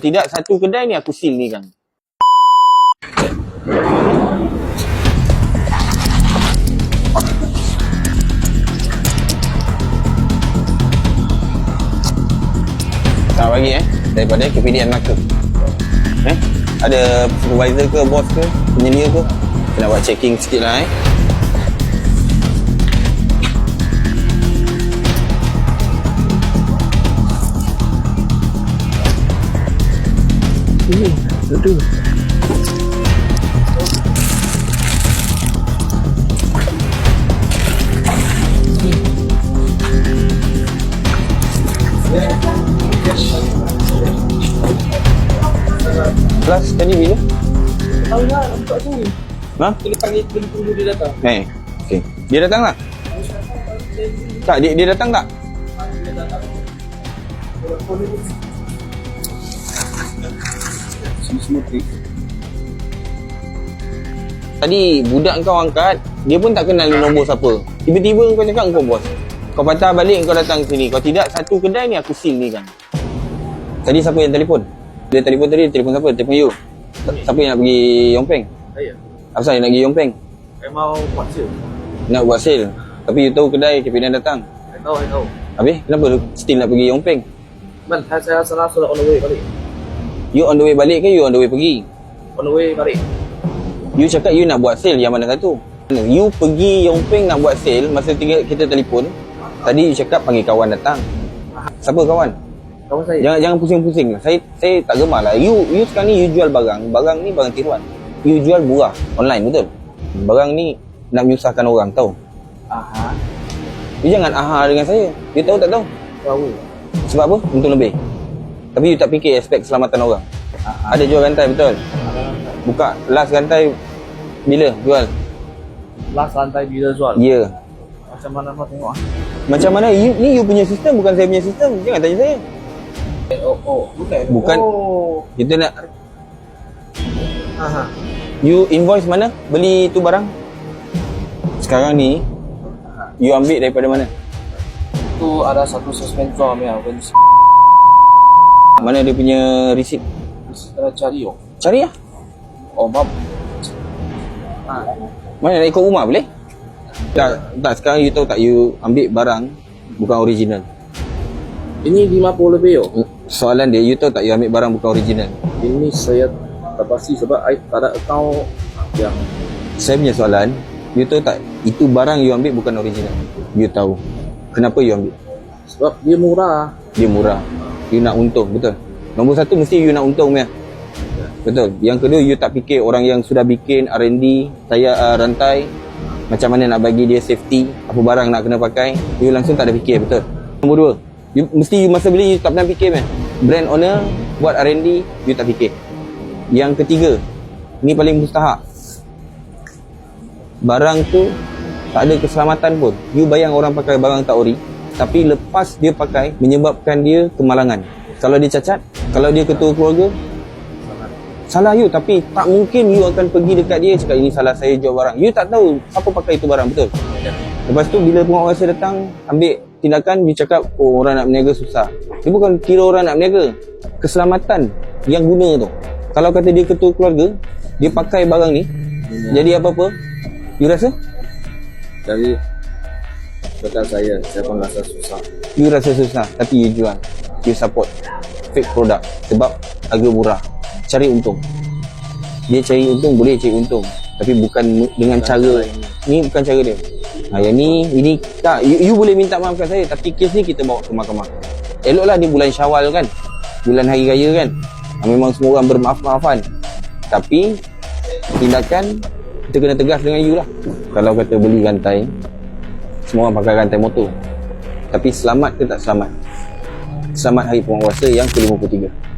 Tidak satu kedai ni aku seal ni kan. Tak bagi eh daripada KPDN Melaka. Eh? Ada supervisor ke, bos ke, penyelia ke? Kena buat checking sikit lah eh. Kelas tadi bila? Tahu lah, nampak tu. Ha? Kena panggil, kena tunggu dia datang. Eh, okay. Dia datang tak? Tak, dia, dia datang tak? Semua trik. Tadi budak kau angkat, dia pun tak kenal nombor siapa. Tiba-tiba kau cakap kau bos. Kau patah balik kau datang sini. Kau tidak satu kedai ni aku seal ni kan. Tadi siapa yang telefon? Dia telefon tadi, telefon siapa? Telefon you. Siapa yang nak pergi Yongpeng? Saya. Apa yang nak pergi Yongpeng? Saya mau buat sale. Nak buat sale. Tapi you tahu kedai KPN datang. Saya tahu, saya tahu. Habis kenapa still nak pergi Yongpeng? Man, saya, saya salah sudah on the way balik. You on the way balik ke you on the way pergi? On the way balik. You cakap you nak buat sale yang mana satu? You pergi Yongpeng nak buat sale masa tiga, kita telefon. Tadi you cakap panggil kawan datang. Siapa kawan? Kawan saya. Jangan jangan pusing-pusing. Saya saya tak gemar lah. You you sekarang ni you jual barang. Barang ni barang tiruan. You jual murah online betul? Barang ni nak menyusahkan orang tahu. Aha. You jangan aha dengan saya. You tahu tak tahu? Tahu. Sebab apa? Untung lebih. Tapi you tak fikir aspek keselamatan orang. Aha. Ada jual rantai betul? Buka last rantai bila jual? Last lantai bila jual. Ya. Yeah. Macam mana kau tengok ah? Macam mana you, ni you punya sistem bukan saya punya sistem. Jangan tanya saya. Oh, oh. Bukan. Bukan. Oh. Kita nak Aha. you invoice mana beli tu barang? Sekarang ni you ambil daripada mana? Tu ada satu suspend form ya. When Mana dia punya receipt? kita cari oh. Cari lah. Oh, mam. Ah. Mana nak ikut rumah boleh? Tak, tak sekarang you tahu tak you ambil barang bukan original. Ini 50 lebih oh. Soalan dia you tahu tak you ambil barang bukan original. Ini saya tak pasti sebab I tak ada account yang Saya punya soalan, you tahu tak itu barang you ambil bukan original. You tahu. Kenapa you ambil? sebab dia murah. Dia murah. You nak untung, betul? Nombor satu mesti you nak untung ya. Betul. Yang kedua you tak fikir orang yang sudah bikin R&D, saya uh, rantai macam mana nak bagi dia safety, apa barang nak kena pakai, you langsung tak ada fikir, betul? Nombor dua, you, mesti you masa beli you tak pernah fikir meh. Brand owner buat R&D, you tak fikir. Yang ketiga, ni paling mustahak. Barang tu tak ada keselamatan pun. You bayang orang pakai barang tak ori, tapi lepas dia pakai menyebabkan dia kemalangan. Kalau dia cacat, kalau dia ketua keluarga, salah you tapi tak mungkin you akan pergi dekat dia cakap ini salah saya jual barang. You tak tahu siapa pakai itu barang, betul? Lepas tu bila penguasa datang ambil tindakan you cakap oh orang nak berniaga susah. Dia bukan kira orang nak berniaga. Keselamatan yang guna tu. Kalau kata dia ketua keluarga, dia pakai barang ni, jadi apa-apa, you rasa? Jadi Dekat saya, saya pun rasa susah. You rasa susah tapi you jual. You support fake product sebab harga murah. Cari untung. Dia cari untung boleh cari untung tapi bukan dengan cara ni bukan cara dia. Ha, yang ni ini tak you, you boleh minta maaf kat saya tapi kes ni kita bawa ke mahkamah. Eloklah di bulan Syawal kan. Bulan hari raya kan. Ha, memang semua orang bermaaf-maafan. Tapi tindakan kita kena tegas dengan you lah. Kalau kata beli rantai semua orang pakai rantai motor. Tapi selamat ke tak selamat? Selamat Hari Penguasa yang ke-53.